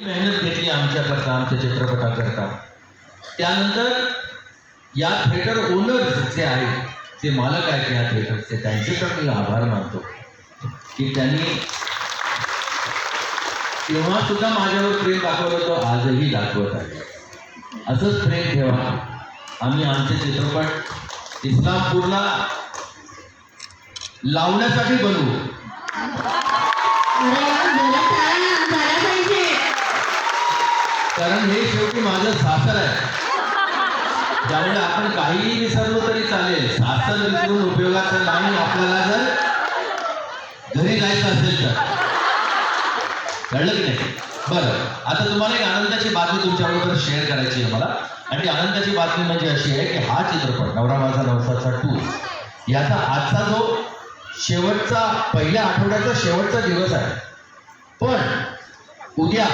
मेहनत घेतली आमच्याकरता आमच्या चित्रपटाकरता. त्यानंतर या थिएटर ओनर्स जे आहेत जे मालक आहेत या थिएटरचे त्यांचे तर मी आभार मानतो. की त्यांनी तेव्हा सुद्धा माझ्यावर प्रेम दाखवलं होतं आजही दाखवत आहे. असंच प्रेम ठेवा. आम्ही आमचे चित्रपट इस्लामपूरला लावण्यासाठी बनवू. कारण हे शेवटी माझं सासर आहे. त्यामुळे आपण काहीही विसरलो तरी चालेल. सासर विसरून उपयोगाचं नाही आपल्याला जर घरी जायचं असेल तर. कळलं की नाही? बरं. आता तुम्हाला एक आनंदाची बातमी तुमच्याबरोबर शेअर करायची आहे मला. आणि आनंदाची बातमी म्हणजे अशी आहे की हा चित्रपट नवरा माझा नवसाचा टू याचा आजचा जो शेवटचा पहिल्या आठवड्याचा शेवटचा दिवस आहे. पण उद्या